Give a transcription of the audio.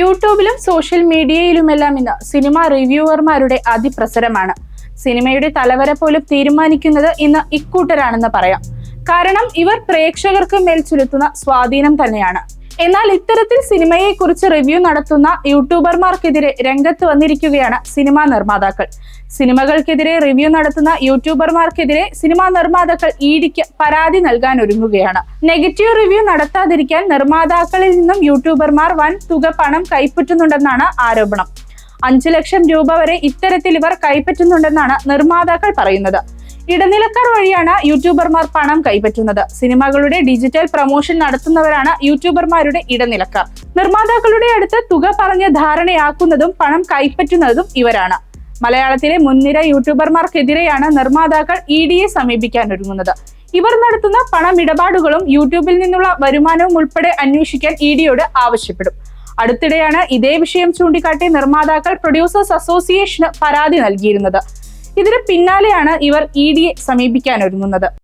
യൂട്യൂബിലും സോഷ്യൽ മീഡിയയിലുമെല്ലാം ഇന്ന് സിനിമ റിവ്യൂവർമാരുടെ അതിപ്രസരമാണ്. സിനിമയുടെ തലവര പോലും തീരുമാനിക്കുന്നത് ഇന്ന് ഇക്കൂട്ടരാണെന്ന് പറയാം. കാരണം ഇവർ പ്രേക്ഷകർക്ക് മേൽ ചെലുത്തുന്ന സ്വാധീനം തന്നെയാണ്. എന്നാൽ ഇത്തരത്തിൽ സിനിമയെക്കുറിച്ച് റിവ്യൂ നടത്തുന്ന യൂട്യൂബർമാർക്കെതിരെ രംഗത്ത് വന്നിരിക്കുകയാണ് സിനിമാ നിർമ്മാതാക്കൾ. സിനിമകൾക്കെതിരെ റിവ്യൂ നടത്തുന്ന യൂട്യൂബർമാർക്കെതിരെ സിനിമാ നിർമ്മാതാക്കൾ ഇഡിക്ക് പരാതി നൽകാൻ ഒരുങ്ങുകയാണ്. നെഗറ്റീവ് റിവ്യൂ നടത്താതിരിക്കാൻ നിർമ്മാതാക്കളിൽ നിന്നും യൂട്യൂബർമാർ വൻ തുക പണം കൈപ്പറ്റുന്നുണ്ടെന്നാണ് ആരോപണം. അഞ്ചു ലക്ഷം രൂപ വരെ ഇത്തരത്തിൽ ഇവർ കൈപ്പറ്റുന്നുണ്ടെന്നാണ് നിർമ്മാതാക്കൾ പറയുന്നത്. ഇടനിലക്കാർ വഴിയാണ് യൂട്യൂബർമാർ പണം കൈപ്പറ്റുന്നത്. സിനിമകളുടെ ഡിജിറ്റൽ പ്രൊമോഷൻ നടത്തുന്നവരാണ് യൂട്യൂബർമാരുടെ ഇടനിലക്കാർ. നിർമ്മാതാക്കളുടെ അടുത്ത് തുക പറഞ്ഞ് ധാരണയാക്കുന്നതും പണം കൈപ്പറ്റുന്നതും ഇവരാണ്. മലയാളത്തിലെ മുൻനിര യൂട്യൂബർമാർക്കെതിരെയാണ് നിർമ്മാതാക്കൾ ഇ ഡിയെ സമീപിക്കാൻ ഒരുങ്ങുന്നത്. ഇവർ നടത്തുന്ന പണമിടപാടുകളും യൂട്യൂബിൽ നിന്നുള്ള വരുമാനവും ഉൾപ്പെടെ അന്വേഷിക്കാൻ ഇ ഡിയോട് ആവശ്യപ്പെടും. അടുത്തിടെയാണ് ഇതേ വിഷയം ചൂണ്ടിക്കാട്ടി നിർമ്മാതാക്കൾ പ്രൊഡ്യൂസേഴ്സ് അസോസിയേഷന് പരാതി നൽകിയിരുന്നത്. ഇതിന് പിന്നാലെയാണ് ഇവർ ഇ ഡിയെ സമീപിക്കാൻ ഒരുങ്ങുന്നത്.